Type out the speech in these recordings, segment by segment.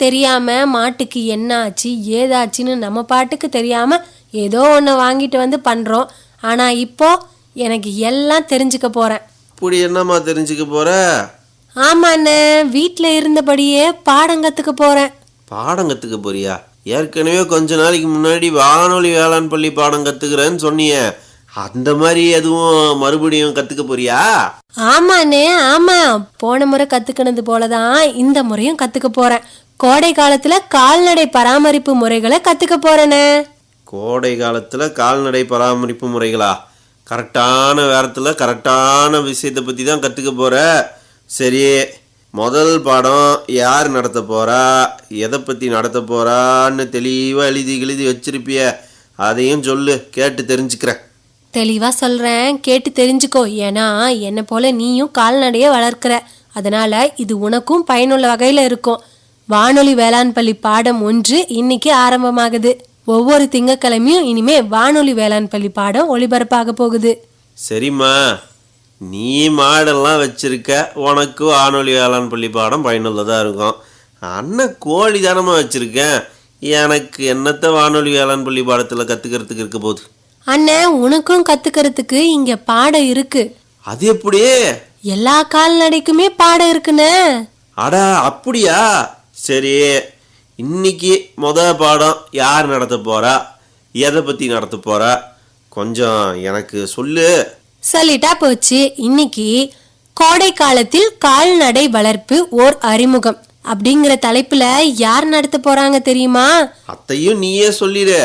தெரியாம மாட்டுக்கு என்ன ஆச்சு ஏதாச்சுன்னு நம்ம பாட்டுக்கு தெரியாம ஏதோ ஒன்று வாங்கிட்டு வந்து பண்றோம். ஆனா இப்போ எனக்கு எல்லாம் தெரிஞ்சுக்க போறேன். இப்படி என்னம்மா தெரிஞ்சுக்க போற? ஆமாண்ணே வீட்டில் இருந்தபடியே பாடம் கற்றுக்க போறேன். பாடம் கற்றுக்க போறியா? ஏற்கனவே கொஞ்ச நாளைக்கு முன்னாடி வானொலி வேளாண் பள்ளி பாடம் கற்றுக்கிறேன்னு சொன்னியே. அந்த மாதிரி எதுவும் மறுபடியும் கற்றுக்க போறியா? ஆமாண்ணே ஆமா. போன முறை கத்துக்கினது போலதான் இந்த முறையும் கத்துக்க போறேன். கோடை காலத்துல கால்நடை பராமரிப்பு முறைகளை கத்துக்க போறேனே. கோடை காலத்தில் கால்நடை பராமரிப்பு முறைகளா? கரெக்டான நேரத்தில் கரெக்டான விஷயத்தை பற்றி தான் கற்றுக்க போகிற சரி முதல் பாடம் யார் நடத்த போகிறா எதை பற்றி நடத்த போகிறான்னு தெளிவாக எழுதி எழுதி வச்சிருப்பிய. அதையும் சொல்லு கேட்டு தெரிஞ்சுக்கிறேன். தெளிவா சொல்றேன் கேட்டு தெரிஞ்சுக்கோ. ஏன்னா என்னை போல நீயும் கால்நடையை வளர்க்கிற. அதனால இது உனக்கும் பயனுள்ள வகையில இருக்கும். வானொலி வேளாண் பள்ளி பாடம் ஒன்று இன்னைக்கு ஆரம்பமாகுது. ஒவ்வொரு திங்கட்கிழமையும் இனிமே வானொலி வேளாண் பள்ளி பாடம் ஒளிபரப்பாக போகுது. சரிம்மா. நீ மாடெல்லாம் வச்சிருக்க உனக்கு வானொலி வேளாண் பள்ளி பாடம் பயனுள்ளதாக இருக்கும். அண்ணன் கோழி தானம்மா வச்சுருக்கேன். எனக்கு என்னத்த வானொலி வேளாண் பள்ளி பாடத்தில் கற்றுக்கிறதுக்கு இருக்க போகுது? அண்ணன் உனக்கும் கத்துக்கிறதுக்கு இங்க பாடம் இருக்கு. அது எப்படி எல்லா கால்நடைக்குமே பாடம் இருக்குண்ணே. அட அப்படியா? சரி இன்னைக்கு முத பாடம் யார் நடத்த போறா? எதை பற்றி நடத்த போறா? கொஞ்சம் எனக்கு சொல்லு. சொல்லிட்டா போச்சு. இன்னைக்கு கோடை காலத்தில் கால்நடை வளர்ப்பு ஓர் அறிமுகம். அப்படிங்கிற தலைப்புல யார் நடத்த போறாங்க தெரியுமா? அத்தையும் நீயே சொல்லிடு.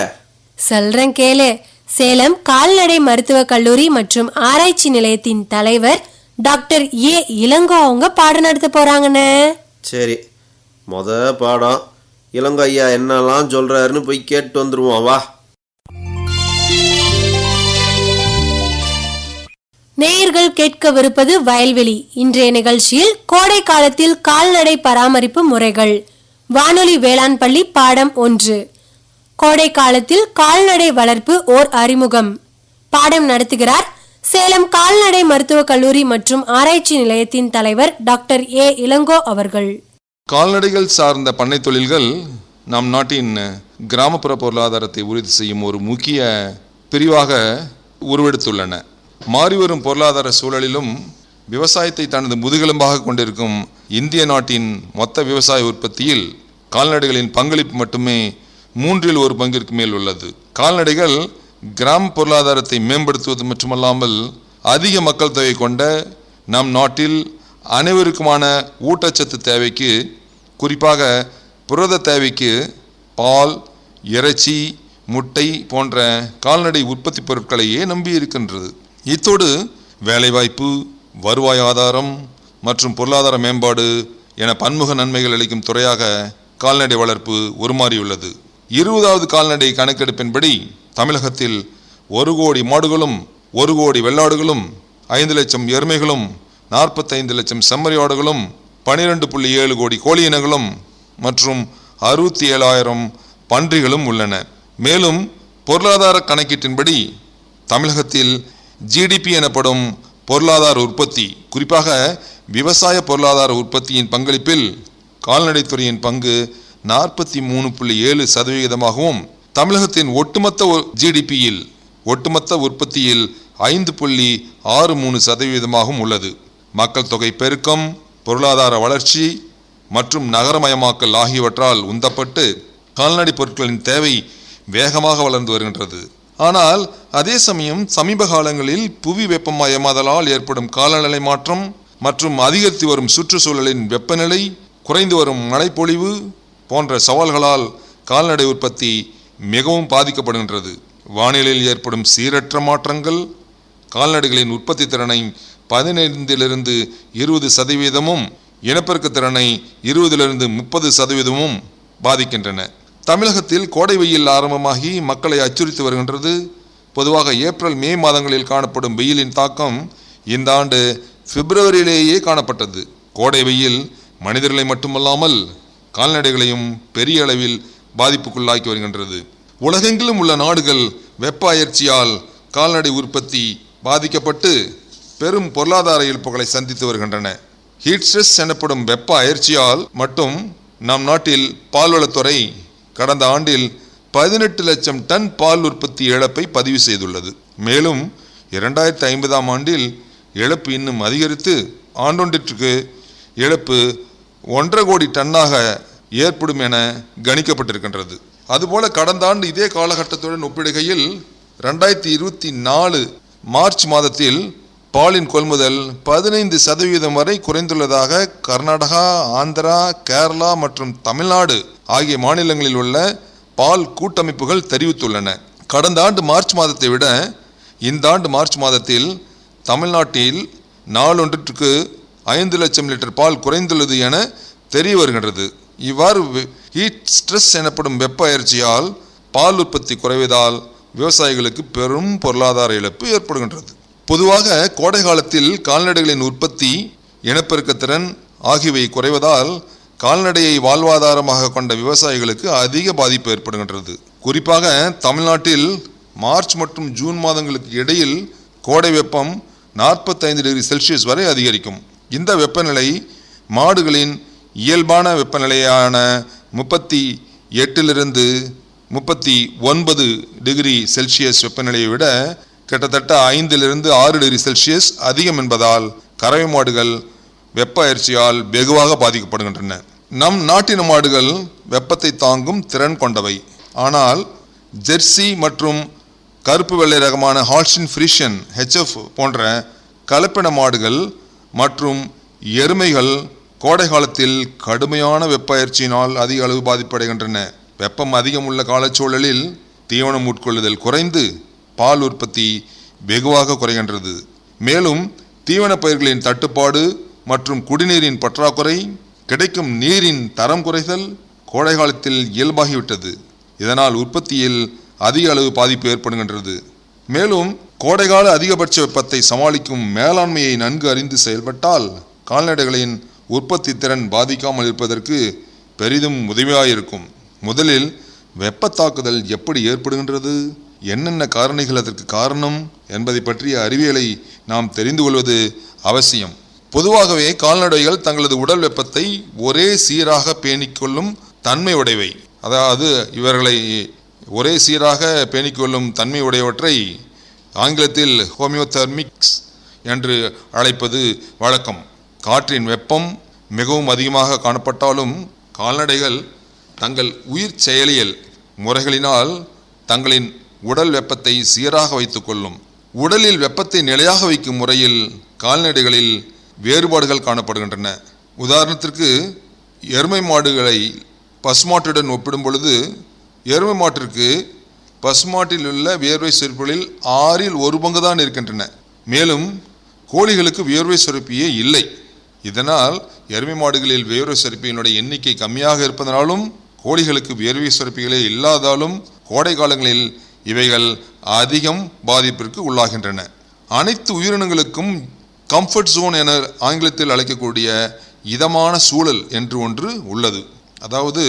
சொல்றேன் கேளு. சேலம் கால்நடை மருத்துவக் கல்லூரி மற்றும் ஆராய்ச்சி நிலையத்தின் தலைவர் டாக்டர் ஏ இளங்கோ அவங்க பாடம் நடத்த போறாங்கண்ணே சரி. மொத பாடம். இளங்கோ ஐயா என்னெல்லாம் சொல்றாருன்னு போய் கேட்டு வந்துடுவோம் வா. நேயர்கள் கேட்கவிருப்பது வயல்வெளி. இன்றைய நிகழ்ச்சியில் கோடை காலத்தில் கால்நடை பராமரிப்பு முறைகள். வானொலி வேளாண் பள்ளி பாடம் ஒன்று. கோடை காலத்தில் கால்நடை வளர்ப்பு ஓர் அறிமுகம். பாடம் நடத்துகிறார் சேலம் கால்நடை மருத்துவக் கல்லூரி மற்றும் ஆராய்ச்சி நிலையத்தின் தலைவர் டாக்டர் ஏ. இளங்கோ அவர்கள். கால்நடைகள் சார்ந்த பண்ணை தொழில்கள் நம் நாட்டின் கிராமப்புற பொருளாதாரத்தை உறுதி செய்யும் ஒரு முக்கிய பிரிவாக உருவெடுத்துள்ளன. மாறிவரும் பொருளாதார சூழலிலும் விவசாயத்தை தனது முதுகெலும்பாக கொண்டிருக்கும் இந்திய நாட்டின் மொத்த விவசாய உற்பத்தியில் கால்நடைகளின் பங்களிப்பு மட்டுமே மூன்றில் ஒரு பங்கிற்கு மேல் உள்ளது. கால்நடைகள் கிராம பொருளாதாரத்தை மேம்படுத்துவது மட்டுமல்லாமல் அதிக மக்கள் தொகை கொண்ட நம் நாட்டில் அனைவருக்குமான ஊட்டச்சத்து தேவைக்கு குறிப்பாக புரத தேவைக்கு பால் இறைச்சி முட்டை போன்ற கால்நடை உற்பத்தி பொருட்களையே நம்பி இருக்கின்றது. இத்தோடு வேலைவாய்ப்பு வருவாய் ஆதாரம் மற்றும் பொருளாதார மேம்பாடு என பன்முக நன்மைகள் அளிக்கும் துறையாக கால்நடை வளர்ப்பு உருமாறியுள்ளது. இருபதாவது கால்நடை கணக்கெடுப்பின்படி தமிழகத்தில் ஒரு கோடி மாடுகளும் ஒரு கோடி வெள்ளாடுகளும் ஐந்து லட்சம் எருமைகளும் நாற்பத்தைந்து லட்சம் செம்மறி பனிரெண்டு புள்ளி ஏழு கோடி கோழி இனங்களும் மற்றும் அறுபத்தி ஏழாயிரம் பன்றிகளும் உள்ளன. மேலும் பொருளாதார கணக்கீட்டின்படி தமிழகத்தில் ஜிடிபி எனப்படும் பொருளாதார உற்பத்தி குறிப்பாக விவசாய பொருளாதார உற்பத்தியின் பங்களிப்பில் கால்நடைத்துறையின் பங்கு நாற்பத்தி மூணு புள்ளி ஏழு சதவிகிதமாகவும் தமிழகத்தின் ஒட்டுமொத்த ஜிடிபியில் ஒட்டுமொத்த உற்பத்தியில் ஐந்து புள்ளி ஆறு மூணு சதவீதமாகவும் உள்ளது. மக்கள் தொகை பெருக்கம் பொருளாதார வளர்ச்சி மற்றும் நகரமயமாக்கல் ஆகியவற்றால் உந்தப்பட்டு கால்நடை பொருட்களின் தேவை வேகமாக வளர்ந்து வருகின்றது. ஆனால் அதே சமயம் சமீப காலங்களில் புவி வெப்பமயமாதலால் ஏற்படும் காலநிலை மாற்றம் மற்றும் அதிகரித்து வரும் சுற்றுச்சூழலின் வெப்பநிலை குறைந்து வரும் மழைப்பொழிவு போன்ற சவால்களால் கால்நடை உற்பத்தி மிகவும் பாதிக்கப்படுகின்றது. வானிலையில் ஏற்படும் சீரற்ற மாற்றங்கள் கால்நடைகளின் உற்பத்தி திறனை பதினைந்திலிருந்து இருபது சதவீதமும் இனப்பெருக்க திறனை இருபதிலிருந்து முப்பது சதவீதமும் பாதிக்கின்றன. தமிழகத்தில் கோடை வெயில் ஆரம்பமாகி மக்களை அச்சுறுத்தி வருகின்றது. பொதுவாக ஏப்ரல் மே மாதங்களில் காணப்படும் வெயிலின் தாக்கம் இந்த ஆண்டு பிப்ரவரியிலேயே காணப்பட்டது. கோடை வெயில் மனிதர்களை மட்டுமல்லாமல் கால்நடைகளையும் பெரிய அளவில் பாதிப்புக்குள்ளாக்கி வருகின்றது. உலகெங்கிலும் உள்ள நாடுகள் வெப்ப அயற்சியால் கால்நடை உற்பத்தி பாதிக்கப்பட்டு பெரும் பொருளாதார இழப்புகளை சந்தித்து வருகின்றன. ஹீட் ஸ்ட்ரெஸ் எனப்படும் வெப்ப அயற்சியால் மட்டும் நம் நாட்டில் பால்வளத்துறை கடந்த ஆண்டில் பதினெட்டு லட்சம் டன் பால் உற்பத்தி இழப்பை பதிவு செய்துள்ளது. மேலும் இரண்டாயிரத்தி ஐம்பதாம் ஆண்டில் இழப்பு இன்னும் அதிகரித்து ஆண்டொன்றிற்கு இழப்பு ஒன்றரை கோடி டன்னாக ஏற்படும் என கணிக்கப்பட்டிருக்கின்றது. அதுபோல கடந்த ஆண்டு இதே காலகட்டத்துடன் ஒப்பிடுகையில் ரெண்டாயிரத்தி இருபத்தி நாலு மார்ச் மாதத்தில் பாலின் கொள்முதல் பதினைந்து சதவீதம் வரை குறைந்துள்ளதாக கர்நாடகா ஆந்திரா கேரளா மற்றும் தமிழ்நாடு ஆகிய மாநிலங்களில் உள்ள பால் கூட்டமைப்புகள் தெரிவித்துள்ளன. கடந்த ஆண்டு மார்ச் மாதத்தை விட இந்த ஆண்டு மார்ச் மாதத்தில் தமிழ்நாட்டில் நாளொன்றிற்கு ஐந்து லட்சம் லிட்டர் பால் குறைந்துள்ளது என தெரிய வருகின்றது. இவ்வாறு ஹீட் ஸ்ட்ரெஸ் எனப்படும் வெப்ப அயற்சியால் பால் உற்பத்தி குறைவதால் விவசாயிகளுக்கு பெரும் பொருளாதார இழப்பு ஏற்படுகின்றது. பொதுவாக கோடை காலத்தில் கால்நடைகளின் உற்பத்தி இனப்பெருக்கத்திறன் ஆகியவை குறைவதால் கால்நடையை வாழ்வாதாரமாக கொண்ட விவசாயிகளுக்கு அதிக பாதிப்பு ஏற்படுகின்றது. குறிப்பாக தமிழ்நாட்டில் மார்ச் மற்றும் ஜூன் மாதங்களுக்கு இடையில் கோடை வெப்பம் நாற்பத்தைந்து டிகிரி செல்சியஸ் வரை அதிகரிக்கும். இந்த வெப்பநிலை மாடுகளின் இயல்பான வெப்பநிலையான முப்பத்தி எட்டிலிருந்து முப்பத்தி ஒன்பது டிகிரி செல்சியஸ் வெப்பநிலையை விட கிட்டத்தட்ட ஐந்திலிருந்து ஆறு டிகிரி செல்சியஸ் அதிகம் என்பதால் கறவை மாடுகள் வெப்ப அயற்சியால் வெகுவாக பாதிக்கப்படுகின்றன. நம் நாட்டின மாடுகள் வெப்பத்தை தாங்கும் திறன் கொண்டவை. ஆனால் ஜெர்சி மற்றும் கருப்பு வெள்ளை ரகமான ஹால்ஸ்டின் ஃப்ரிஷன் ஹெச்எஃப் போன்ற கலப்பின மாடுகள் மற்றும் எருமைகள் கோடை காலத்தில் கடுமையான வெப்ப அயற்சியினால் அதிக அளவு பாதிப்படைகின்றன. வெப்பம் அதிகம் உள்ள காலச்சூழலில் தீவனம் உட்கொள்ளுதல் குறைந்து பால் உற்பத்தி வெகுவாக குறைகின்றது. மேலும் தீவன பயிர்களின் தட்டுப்பாடு மற்றும் குடிநீரின் பற்றாக்குறை கிடைக்கும் நீரின் தரம் குறைதல் கோடை காலத்தில் இயல்பாகிவிட்டது. இதனால் உற்பத்தியில் அதிக அளவு பாதிப்பு ஏற்படுகின்றது. மேலும் கோடைகால அதிகபட்ச வெப்பத்தை சமாளிக்கும் மேலாண்மையை நன்கு அறிந்து செயல்பட்டால் கால்நடைகளின் உற்பத்தி திறன் பாதிக்காமல் இருப்பதற்கு பெரிதும் உதவியாயிருக்கும். முதலில் வெப்பத்தாக்குதல் எப்படி ஏற்படுகின்றது? என்னென்ன காரணிகள் அதற்கு காரணம் என்பதை பற்றிய அறிவியலை நாம் தெரிந்து கொள்வது அவசியம். பொதுவாகவே கால்நடைகள் தங்களது உடல் வெப்பத்தை ஒரே சீராக பேணிக்கொள்ளும் தன்மை உடையவை. அதாவது இவர்களை ஒரே சீராக பேணிக்கொள்ளும் தன்மை உடையவற்றை ஆங்கிலத்தில் ஹோமியோதெர்மிக்ஸ் என்று அழைப்பது வழக்கம். காற்றின் வெப்பம் மிகவும் அதிகமாக காணப்பட்டாலும் கால்நடைகள் தங்கள் உயிர் செயலியல் முறைகளினால் தங்களின் உடல் வெப்பத்தை சீராக வைத்துக்கொள்ளும். உடலில் வெப்பத்தை நிலையாக வைக்கும் முறையில் கால்நடைகளில் வேறுபாடுகள் காணப்படுகின்றன. உதாரணத்திற்கு எருமை மாடுகளை பசுமாட்டுடன் ஒப்பிடும் பொழுது எருமை மாட்டிற்கு பசுமாட்டில் உள்ள வியர்வை சுரப்புகளில் ஆறில் ஒரு பங்கு தான் இருக்கின்றன. மேலும் கோழிகளுக்கு வியர்வை சுரப்பியே இல்லை. இதனால் எருமை மாடுகளில் வியர்வை சுரப்பியினுடைய எண்ணிக்கை கம்மியாக இருப்பதனாலும் கோழிகளுக்கு வியர்வை சுரப்பிகளே இல்லாதாலும் கோடை காலங்களில் இவைகள் அதிகம் பாதிப்பிற்கு உள்ளாகின்றன. அனைத்து உயிரினங்களுக்கும் கம்ஃபர்ட் ஜோன் என ஆங்கிலத்தில் அழைக்கக்கூடிய இதமான சூழல் என்று ஒன்று உள்ளது. அதாவது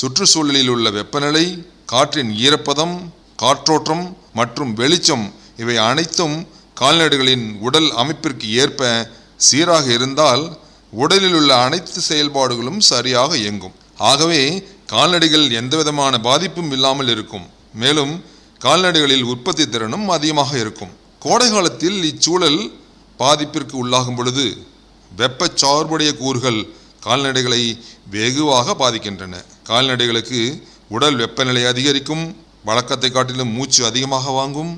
சுற்றுச்சூழலில் உள்ள வெப்பநிலை காற்றின் ஈரப்பதம் காற்றோட்டம் மற்றும் வெளிச்சம் இவை அனைத்தும் கால்நடைகளின் உடல் அமைப்பிற்கு ஏற்ப சீராக இருந்தால் உடலில் உள்ள அனைத்து செயல்பாடுகளும் சரியாக இயங்கும். ஆகவே கால்நடைகள் எந்தவிதமான பாதிப்பும் இல்லாமல் இருக்கும். மேலும் கால்நடைகளில் உற்பத்தி திறனும் அதிகமாக இருக்கும். கோடை காலத்தில் இச்சூழல் பாதிப்பிற்கு உள்ளாகும் பொழுது வெப்ப சார்புடைய கூறுகள் கால்நடைகளை வெகுவாக பாதிக்கின்றன. கால்நடைகளுக்கு உடல் வெப்பநிலை அதிகரிக்கும் வழக்கத்தை காட்டிலும் மூச்சு அதிகமாக வாங்கும்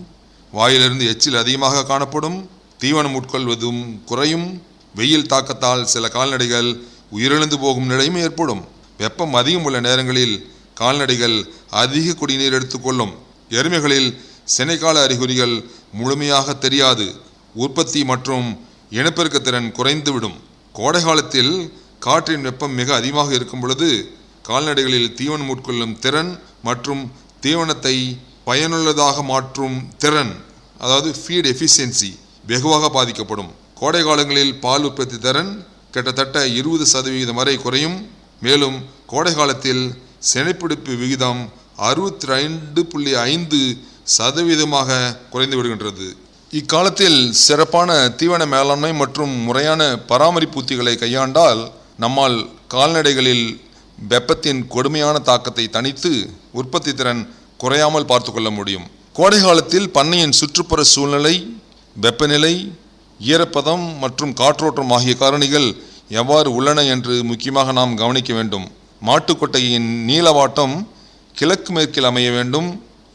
வாயிலிருந்து எச்சில் அதிகமாக காணப்படும் தீவனம் உட்கொள்வதும் குறையும் வெயில் தாக்கத்தால் சில கால்நடைகள் உயிரிழந்து போகும் நிலையும் ஏற்படும். வெப்பம் அதிகம் உள்ள நேரங்களில் கால்நடைகள் அதிக குடிநீர் எடுத்துக்கொள்ளும். எருமைகளில் சினைக்கால அறிகுறிகள் முழுமையாக தெரியாது. உற்பத்தி மற்றும் இனப்பெருக்க திறன் குறைந்துவிடும். கோடை காலத்தில் காற்றின் வெப்பம் மிக அதிகமாக இருக்கும் பொழுது கால்நடைகளில் தீவனம் உட்கொள்ளும் திறன் மற்றும் தீவனத்தை பயனுள்ளதாக மாற்றும் திறன் அதாவது ஃபீட் எஃபிஷியன்சி வெகுவாக பாதிக்கப்படும். கோடை காலங்களில் பால் உற்பத்தி திறன் கிட்டத்தட்ட இருபது சதவிகிதம் வரை குறையும். மேலும் கோடை காலத்தில் செனைப்பிடிப்பு விகிதம் அறுபத்தி ரெண்டு புள்ளி ஐந்து சதவீதமாக குறைந்து விடுகின்றது. இக்காலத்தில் சிறப்பான தீவன மேலாண்மை மற்றும் முறையான பராமரிப்பு உத்திகளை கையாண்டால் நம்மால் கால்நடைகளில் வெப்பத்தின் கொடுமையான தாக்கத்தை தணித்து உற்பத்தி திறன் குறையாமல் பார்த்து கொள்ள முடியும். கோடை காலத்தில் பண்ணையின் சுற்றுப்புற சூழ்நிலை வெப்பநிலை ஈரப்பதம் மற்றும் காற்றோட்டம் ஆகிய காரணிகள் எவ்வாறு உள்ளன என்று முக்கியமாக நாம் கவனிக்க வேண்டும். மாட்டுக்கொட்டையின் நீளவாட்டம் கிழக்கு மேற்கில் அமைய வேண்டும்.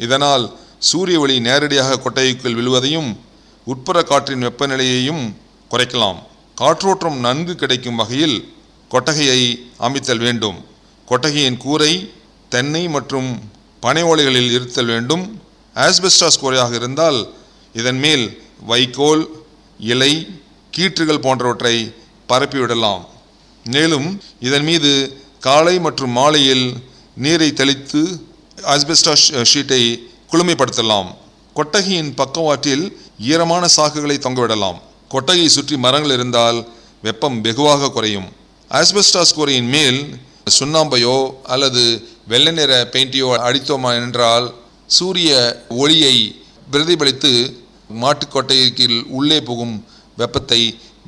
இதனால் சூரிய ஒளி நேரடியாக கொட்டைக்குள் விழுவதையும் உட்புற காற்றின் வெப்பநிலையையும் குறைக்கலாம். காற்றோட்டம் நன்கு கிடைக்கும் வகையில் கொட்டகையை அமைத்தல் வேண்டும். கொட்டகையின் கூரை தென்னை மற்றும் பனை ஓலைகளில் இருத்தல் வேண்டும். ஆஸ்பெஸ்டாஸ் கூரையாக இருந்தால் இதன் மேல் வைக்கோல் இலை கீற்றுகள் போன்றவற்றை பரப்பிவிடலாம். மேலும் இதன் மீது காலை மற்றும் மாலையில் நீரை தெளித்து ஆஸ்பெஸ்டாஸ் ஷீட்டை குளுமைப்படுத்தலாம். கொட்டகையின் பக்கவாட்டில் ஈரமான சாக்குகளை தொங்கவிடலாம். கொட்டகையை சுற்றி மரங்கள் இருந்தால் வெப்பம் வெகுவாக குறையும். ஆஸ்பெஸ்டாஸ் கூரையின் மேல் சுண்ணாம்பையோ அல்லது வெள்ளை நிற பெயிண்டையோ அடித்தோமா என்றால் சூரிய ஒளியை பிரதிபலித்து மாட்டுக்கொட்டைக்கு உள்ளே புகும் வெப்பத்தை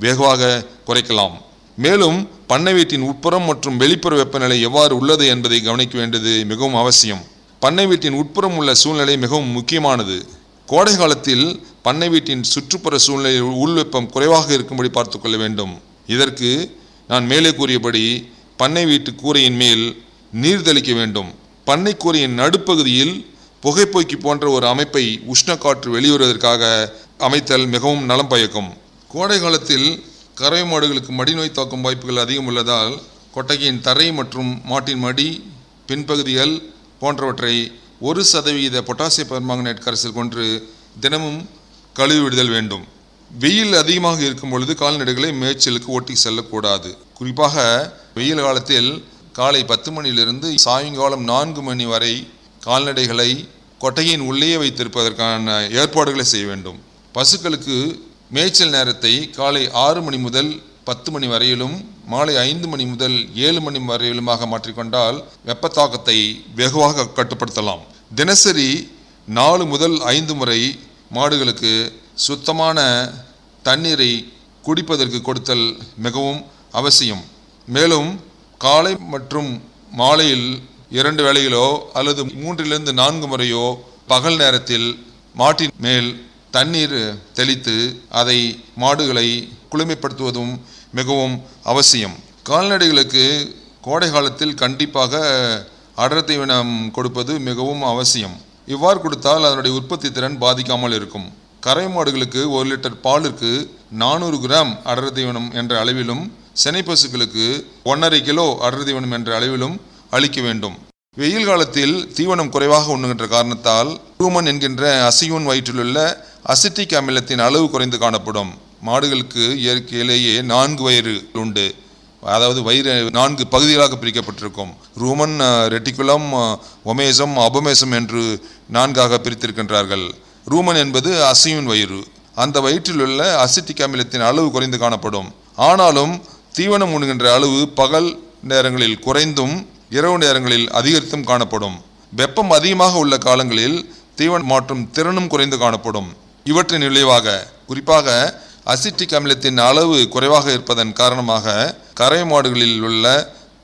வெகுவாக குறைக்கலாம். மேலும் பண்ணை வீட்டின் உட்புறம் மற்றும் வெளிப்புற வெப்பநிலை எவ்வாறு உள்ளது என்பதை கவனிக்க வேண்டியது மிகவும் அவசியம். பண்ணை வீட்டின் உட்புறம் உள்ள சூழ்நிலை மிகவும் முக்கியமானது. கோடை காலத்தில் பண்ணை வீட்டின் சுற்றுப்புற சூழ்நிலையில் உள்வெப்பம் குறைவாக இருக்கும்படி பார்த்துக்கொள்ள வேண்டும். இதற்கு நான் மேலே கூறியபடி பண்ணை வீட்டு கூரையின் மேல் நீர் தெளிக்க வேண்டும். பண்ணை கூரையின் நடுப்பகுதியில் புகைப்போக்கி போன்ற ஒரு அமைப்பை உஷ்ண காற்று வெளிவருவதற்காக அமைத்தல் மிகவும் நலம் பயக்கும். கோடை காலத்தில் கறவை மாடுகளுக்கு மடிநோய் தாக்கும் வாய்ப்புகள் அதிகம் உள்ளதால் கொட்டகையின் தரை மற்றும் மாட்டின் மடி பின்பகுதிகள் போன்றவற்றை ஒரு சதவீத பொட்டாசியம் பெர்மாங்கனேட் கரைசல் கொண்டு தினமும் கழுவி விடுதல் வேண்டும். வெயில் அதிகமாக இருக்கும் பொழுது கால்நடைகளை மேய்ச்சலுக்கு ஓட்டி செல்லக்கூடாது. குறிப்பாக வெயில் காலத்தில் காலை பத்து மணியிலிருந்து சாயங்காலம் நான்கு மணி வரை கால்நடைகளை கொட்டையின் உள்ளேயே வைத்திருப்பதற்கான ஏற்பாடுகளை செய்ய வேண்டும். பசுக்களுக்கு மேய்ச்சல் நேரத்தை காலை ஆறு மணி முதல் பத்து மணி வரையிலும் மாலை ஐந்து மணி முதல் ஏழு மணி வரையிலுமாக மாற்றிக்கொண்டால் வெப்பத்தாக்கத்தை வெகுவாக கட்டுப்படுத்தலாம். தினசரி நாலு முதல் ஐந்து முறை மாடுகளுக்கு சுத்தமான தண்ணீரை குடிப்பதற்கு கொடுத்தல் மிகவும் அவசியம். மேலும் காலை மற்றும் மாலையில் இரண்டு வேளைகளோ அல்லது மூன்றிலிருந்து நான்கு முறையோ பகல் நேரத்தில் மாட்டின் மேல் தண்ணீர் தெளித்து அதை மாடுகளை குளுமைப்படுத்துவதும் மிகவும் அவசியம். கால்நடைகளுக்கு கோடை காலத்தில் கண்டிப்பாக அடர் தீவனம் கொடுப்பது மிகவும் அவசியம். இவ்வாறு கொடுத்தால் அதனுடைய உற்பத்தி திறன் பாதிக்காமல் இருக்கும். கரை மாடுகளுக்கு ஒரு லிட்டர் பாலுக்கு நானூறு கிராம் அடர் தீவனம் என்ற அளவிலும் செனை பசுக்களுக்கு ஒன்றரை கிலோ அடர் தீவனம் என்ற அளவிலும் அளிக்க வேண்டும். வெயில் காலத்தில் தீவனம் குறைவாக உண்ணுகின்ற காரணத்தால் ரூமன் என்கின்ற அசியூன் வயிற்றிலுள்ள அசிட்டிக் அமிலத்தின் அளவு குறைந்து காணப்படும். மாடுகளுக்கு இயற்கையிலேயே நான்கு வயிறு உண்டு. அதாவது வயிறு நான்கு பகுதிகளாக பிரிக்கப்பட்டிருக்கும். ரூமன் ரெட்டிகுலம் ஒமேசம் அபமேசம் என்று நான்காக பிரித்திருக்கின்றார்கள். ரூமன் என்பது அசியூன் வயிறு. அந்த வயிற்றிலுள்ள அசிட்டிக் அமிலத்தின் அளவு குறைந்து காணப்படும். ஆனாலும் தீவனம் உண்ணுகின்ற அளவு பகல் நேரங்களில் குறைந்தும் இரவு நேரங்களில் அதிகரித்தும் காணப்படும். வெப்பம் அதிகமாக உள்ள காலங்களில் தீவன் மாற்றும் திறனும் குறைந்து காணப்படும். இவற்றின் விளைவாக குறிப்பாக அசிட்டிக் அமிலத்தின் அளவு குறைவாக இருப்பதன் காரணமாக கரை மாடுகளில் உள்ள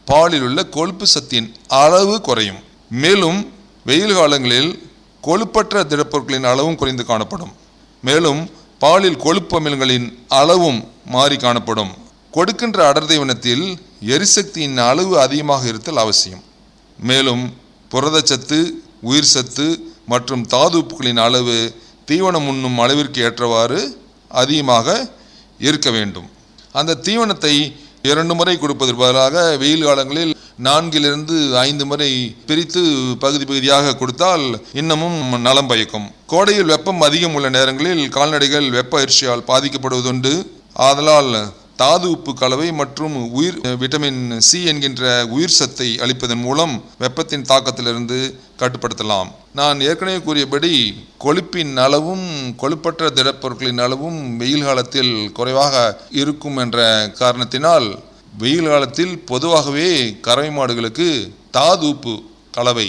பாலில் உள்ள கொழுப்பு சத்தின் அளவு குறையும். மேலும் வெயில் காலங்களில் கொழுப்பற்ற திடப்பொருட்களின் அளவும் குறைந்து காணப்படும். மேலும் பாலில் கொழுப்பு அமிலங்களின் அளவும் மாறி காணப்படும். கொடுக்கின்ற அடர் தீவனத்தில் எரிசக்தியின் அளவு அதிகமாக இருத்தல் அவசியம். மேலும் புரதச்சத்து உயிர் சத்து மற்றும் தாது உப்புகளின் அளவு தீவனம் உண்ணும் அளவிற்கு ஏற்றவாறு அதிகமாக இருக்க வேண்டும். அந்த தீவனத்தை இரண்டு முறை கொடுப்பதற்கு பதிலாக வெயில் காலங்களில் நான்கிலிருந்து ஐந்து முறை பிரித்து பகுதி பகுதியாக கொடுத்தால் இன்னமும் நலம் பயக்கும். கோடையில் வெப்பம் அதிகம் உள்ள நேரங்களில் கால்நடைகள் வெப்ப அரிசியால் பாதிக்கப்படுவதுண்டு. ஆதலால் தாது உப்பு கலவை மற்றும் உயிர் விட்டமின் சி என்கின்ற உயிர் சத்தை அளிப்பதன் மூலம் வெப்பத்தின் தாக்கத்திலிருந்து கட்டுப்படுத்தலாம். நான் ஏற்கனவே கூறியபடி கொழுப்பின் அளவும் கொழுப்பற்ற திடப்பொருட்களின் அளவும் வெயில் காலத்தில் குறைவாக இருக்கும் என்ற காரணத்தினால் வெயில் காலத்தில் பொதுவாகவே கறவை மாடுகளுக்கு தாது உப்பு கலவை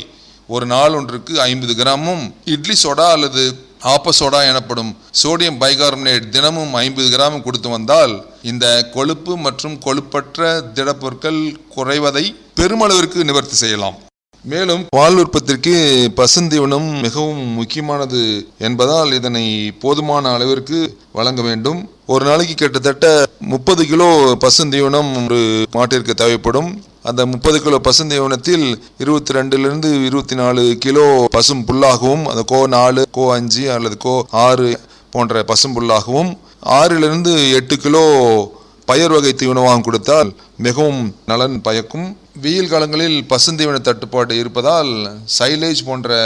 ஒரு நாள் ஒன்றுக்கு ஐம்பது கிராமும் இட்லி சோடா அல்லது ஆப்பசோடா எனப்படும் சோடியம் பைகார்பனேட் தினமும் ஐம்பது கிராம் கொடுத்து வந்தால் இந்த கொழுப்பு மற்றும் கொழுப்பற்ற திடப்பொருட்கள் குறைவதை பெருமளவிற்கு நிவர்த்தி செய்யலாம். மேலும் பால் உற்பத்திற்கு பசுந்தீவனம் மிகவும் முக்கியமானது என்பதால் இதனை போதுமான அளவிற்கு வழங்க வேண்டும். ஒரு நாளைக்கு கிட்டத்தட்ட முப்பது கிலோ பசுந்தீவனம் ஒரு மாட்டிற்கு தேவைப்படும். அந்த முப்பது கிலோ பசுந்தீவனத்தில் இருபத்தி ரெண்டுலேருந்து இருபத்தி நாலு கிலோ பசும் புல்லாகவும் அந்த கோ நாலு கோ அஞ்சு அல்லது கோ ஆறு போன்ற பசும் புல்லாகவும் ஆறிலிருந்து எட்டு கிலோ பயிர் வகை தீவனமாக கொடுத்தால் மிகவும் நலன் பயக்கும். வெயில் காலங்களில் பசுந்தீவன தட்டுப்பாடு இருப்பதால் சைலேஜ் போன்ற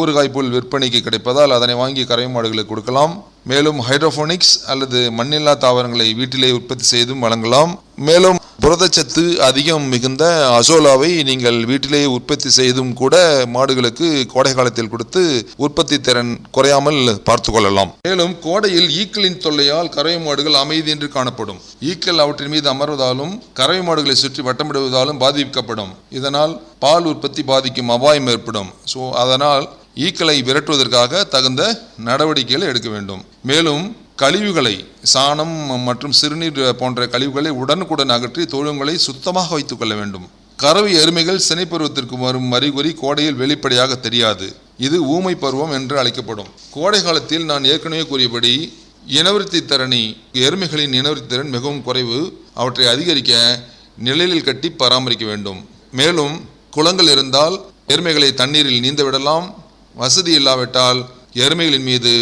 ஊறுகாய் புல் விற்பனைக்கு கிடைப்பதால் அதனை வாங்கி கறவை மாடுகளுக்கு கொடுக்கலாம். மேலும் ஹைட்ரோஃபோனிக்ஸ் அல்லது மண்ணில்லா தாவரங்களை வீட்டிலே உற்பத்தி செய்தும் வழங்கலாம். மேலும் புரதச்சத்து அதிகம் மிகுந்த அசோலாவை நீங்கள் வீட்டிலேயே உற்பத்தி செய்தும் கூட மாடுகளுக்கு கோடை காலத்தில் கொடுத்து உற்பத்தி திறன் குறையாமல் பார்த்து கொள்ளலாம். மேலும் கோடையில் ஈக்களின் தொல்லையால் கறவை மாடுகள் அமைதியின்றி காணப்படும். ஈக்கள் அவற்றின் மீது அமர்வதாலும் கறவை மாடுகளை சுற்றி வட்டமிடுவதாலும் பாதிக்கப்படும். இதனால் பால் உற்பத்தி பாதிக்கும் அபாயம் ஏற்படும். ஸோ அதனால் ஈக்களை விரட்டுவதற்காக தகுந்த நடவடிக்கைகளை எடுக்க வேண்டும். மேலும் கழிவுகளை சாணம் மற்றும் சிறுநீர் போன்ற கழிவுகளை உடனுக்குடன் அகற்றி தொழுங்களை சுத்தமாக வைத்துக் கொள்ள வேண்டும். கறவை எருமைகள் சினைப்பருவத்திற்கு வரும் அறிகுறி கோடையில் வெளிப்படையாக தெரியாது. இது ஊமை பருவம் என்று அழைக்கப்படும். கோடை காலத்தில் நான் ஏற்கனவே கூறியபடி இனவருத்தி திறனி எருமைகளின் இனவருத்தி திறன் மிகவும் குறைவு. அவற்றை அதிகரிக்க நிழலில் கட்டி பராமரிக்க வேண்டும். மேலும் குளங்கள் இருந்தால் எருமைகளை தண்ணீரில் நீந்த விடலாம் வசதி இல்லாவிட்டால் எருமைகளின் மீது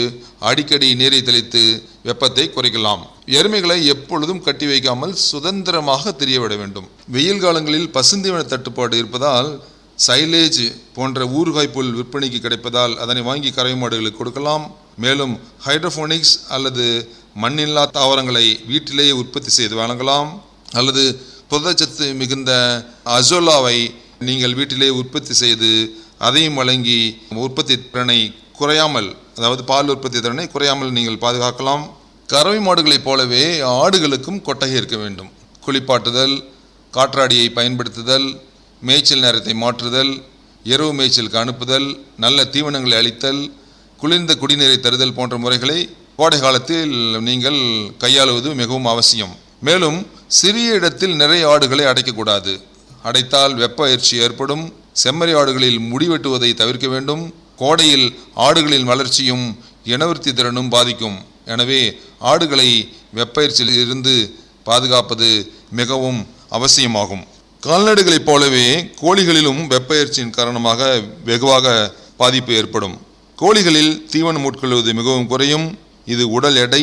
அடிக்கடி நீரை தெளித்து வெப்பத்தை குறைக்கலாம். எருமைகளை எப்பொழுதும் கட்டி வைக்காமல் சுதந்திரமாக தெரியவிட வேண்டும். வெயில் காலங்களில் பசுந்தீவன தட்டுப்பாடு இருப்பதால் சைலேஜ் போன்ற ஊறுகாய் புல் விற்பனைக்கு கிடைப்பதால் அதனை வாங்கி கறவை மாடுகளுக்கு கொடுக்கலாம். மேலும் ஹைட்ரோஃபோனிக்ஸ் அல்லது மண்ணில்லா தாவரங்களை வீட்டிலேயே உற்பத்தி செய்து வழங்கலாம். அல்லது புரதச்சத்து மிகுந்த அசோலாவை நீங்கள் வீட்டிலேயே உற்பத்தி செய்து அதையும் வழங்கி உற்பத்தி திறனை குறையாமல் அதாவது பால் உற்பத்தி திறனை குறையாமல் நீங்கள் பாதுகாக்கலாம். கறவை மாடுகளைப் போலவே ஆடுகளுக்கும் கொட்டகை இருக்க வேண்டும். குளிப்பாட்டுதல் காற்றாடியை பயன்படுத்துதல் மேய்ச்சல் நேரத்தை மாற்றுதல் இரவு மேய்ச்சலுக்கு அனுப்புதல் நல்ல தீவனங்களை அளித்தல் குளிர்ந்த குடிநீரை தருதல் போன்ற முறைகளை கோடை காலத்தில் நீங்கள் கையாளுவது மிகவும் அவசியம். மேலும் சிறிய இடத்தில் நிறைய ஆடுகளை அடைக்கக்கூடாது. அடைத்தால் வெப்ப அயற்சி ஏற்படும். செம்மறி ஆடுகளில் முடி வெட்டுவதை தவிர்க்க வேண்டும். கோடையில் ஆடுகளின் வளர்ச்சியும் இனவிருத்தி திறனும் பாதிக்கும். எனவே ஆடுகளை வெப்பயிற்சியில் இருந்து பாதுகாப்பது மிகவும் அவசியமாகும். கால்நடைகளைப் போலவே கோழிகளிலும் வெப்பயிற்சியின் காரணமாக வெகுவாக பாதிப்பு ஏற்படும். கோழிகளில் தீவனம் உட்கொள்வது மிகவும் குறையும். இது உடல் எடை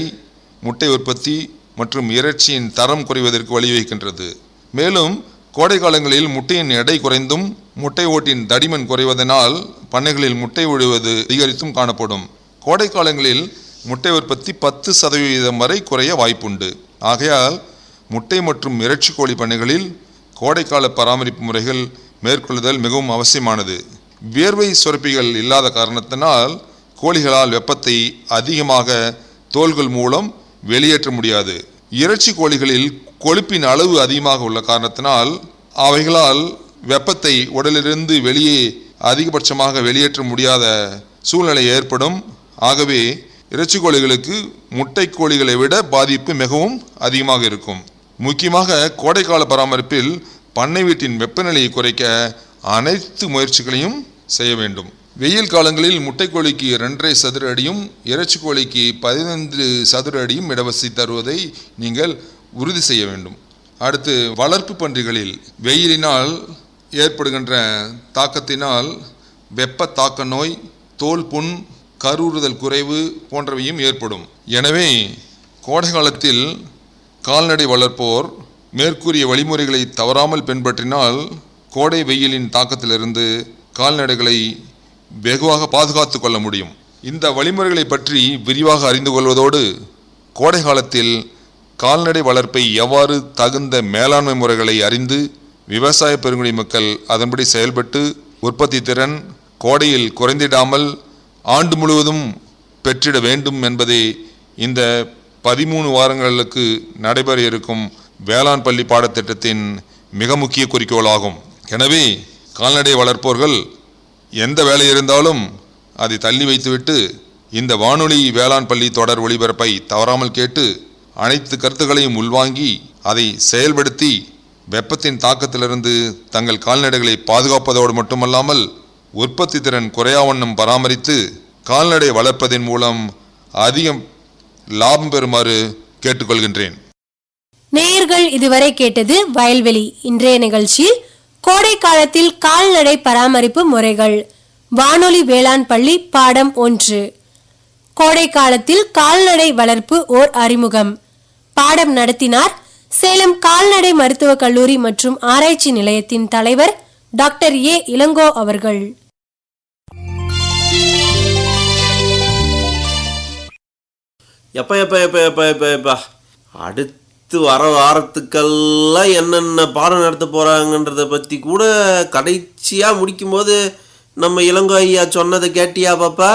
முட்டை உற்பத்தி மற்றும் இறைச்சியின் தரம் குறைவதற்கு வழிவகுக்கின்றது. மேலும் கோடை காலங்களில் முட்டையின் எடை குறைந்தும் முட்டை ஓட்டின் தடிமன் குறைவதனால் பண்ணைகளில் முட்டை விடுவது அதிகரித்தும் காணப்படும். கோடை காலங்களில் முட்டை உற்பத்தி பத்து சதவீதம் வரை குறைய வாய்ப்புண்டு. ஆகையால் முட்டை மற்றும் இறைச்சி கோழி பண்ணைகளில் கோடைக்கால பராமரிப்பு முறைகள் மேற்கொள்ளுதல் மிகவும் அவசியமானது. வியர்வை சுரப்பிகள் இல்லாத காரணத்தினால் கோழிகளால் வெப்பத்தை அதிகமாக தோல்கள் மூலம் வெளியேற்ற முடியாது. இறைச்சி கோழிகளில் கொழுப்பின் அளவு அதிகமாக உள்ள காரணத்தினால் அவைகளால் வெப்பத்தை உடலிலிருந்து வெளியே அதிகபட்சமாக வெளியேற்ற முடியாத சூழ்நிலை ஏற்படும். ஆகவே இறைச்சி கோழிகளுக்கு முட்டை கோழிகளை விட பாதிப்பு மிகவும் அதிகமாக இருக்கும். முக்கியமாக கோடைக்கால பராமரிப்பில் பண்ணை வீட்டின் வெப்பநிலையை குறைக்க அனைத்து முயற்சிகளையும் செய்ய வேண்டும். வெயில் காலங்களில் முட்டைக்கோழிக்கு ரெண்டரை சதுர அடியும் இறைச்சி கோழிக்கு பதினைந்து சதுர அடியும் இடவசதி தருவதை நீங்கள் உறுதி செய்ய வேண்டும். அடுத்து வளர்ப்பு பன்றிகளில் வெயிலினால் ஏற்படுகின்ற தாக்கத்தினால் வெப்ப தாக்க நோய் தோல் புண் கருவுறுதல் குறைவு போன்றவையும் ஏற்படும். எனவே கோடை காலத்தில் கால்நடை வளர்ப்போர் மேற்கூறிய வழிமுறைகளை தவறாமல் பின்பற்றினால் கோடை வெயிலின் தாக்கத்திலிருந்து கால்நடைகளை வெகுவாக பாதுகாத்து கொள்ள முடியும். இந்த வழிமுறைகளை பற்றி விரிவாக அறிந்து கொள்வதோடு கோடை காலத்தில் கால்நடை வளர்ப்பை எவ்வாறு தகுந்த மேலாண்மை முறைகளை அறிந்து விவசாய பெருங்குடி மக்கள் அதன்படி செயல்பட்டு உற்பத்தி திறன் கோடையில் குறைந்திடாமல் ஆண்டு முழுவதும் பெற்றிட வேண்டும் என்பதே இந்த பதிமூணு வாரங்களுக்கு நடைபெற இருக்கும் வேளாண் பள்ளி பாடத்திட்டத்தின் மிக முக்கிய குறிக்கோளாகும். எனவே கால்நடை வளர்ப்போர்கள் எந்த வேலை இருந்தாலும் அதை தள்ளி வைத்துவிட்டு இந்த வானொலி வேளாண் பள்ளி தொடர் ஒளிபரப்பை தவறாமல் கேட்டு அனைத்து கருத்துக்களையும் உள்வாங்கி அதை செயல்படுத்தி வெப்பத்தின் தாக்கத்திலிருந்து தங்கள் கால்நடைகளை பாதுகாப்பதோடு மட்டுமல்லாமல் உற்பத்தி திறன் குறையாவண்ணம் பராமரித்து கால்நடை வளர்ப்பதன் மூலம் அதிகம் லாபம் பெறுமாறு கேட்டுக்கொள்கின்றேன். நேயர்கள் இதுவரை கேட்டது வயல்வெளி. இன்றைய நிகழ்ச்சியில் கோடை காலத்தில் கால்நடை பராமரிப்பு முறைகள். வானொலி வேளாண் பள்ளி பாடம் ஒன்று. கோடை காலத்தில் கால்நடை வளர்ப்பு ஓர் அறிமுகம். பாடம் நடத்தினார். சேலம் கால்நடை மருத்துவக் கல்லூரி மற்றும் ஆராய்ச்சி நிலையத்தின் தலைவர் டாக்டர் ஏ. இளங்கோ அவர்கள். எப்ப எப்ப எப்ப எப்ப எப்ப எப்பா. அடுத்து வர வாரத்துக்கெல்லாம் என்னென்ன பாடம் நடத்த போகிறாங்கன்றத பற்றி கூட கடைசியாக முடிக்கும்போது நம்ம இளங்கோ ஐயா சொன்னதை கேட்டியா பாப்பா?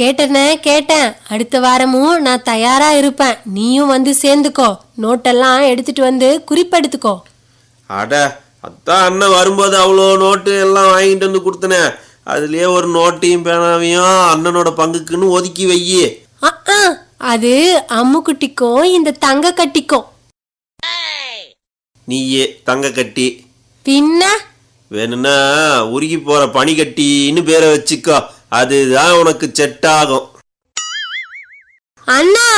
கேட்டனே கேட்டேன். அடுத்த வாரமும் நான் தயாரா இருப்பேன். நீயும் வந்து சேர்ந்துக்கோ. நோட்டெல்லாம் எடுத்துட்டு வந்து குறிப்பெடுத்துக்கோ. அட அதான் அண்ணன் வரும்போது அவ்வளோ நோட்டு எல்லாம் வாங்கிட்டு வந்து கொடுத்தனே. அதுலயே ஒரு நோட்டையும் பேனாவையும் அண்ணனோட பங்குக்குன்னு ஒதுக்கி வையி அது அம்முக்குட்டிக்கும் இந்த தங்க கட்டிக்கும். நீயே தங்க கட்டி. பின்ன? வேணும்னா உருகி போற பனி கட்டின்னு பேரை வச்சுக்கோ. அதுதான் உனக்கு செட் ஆகும் அண்ணா!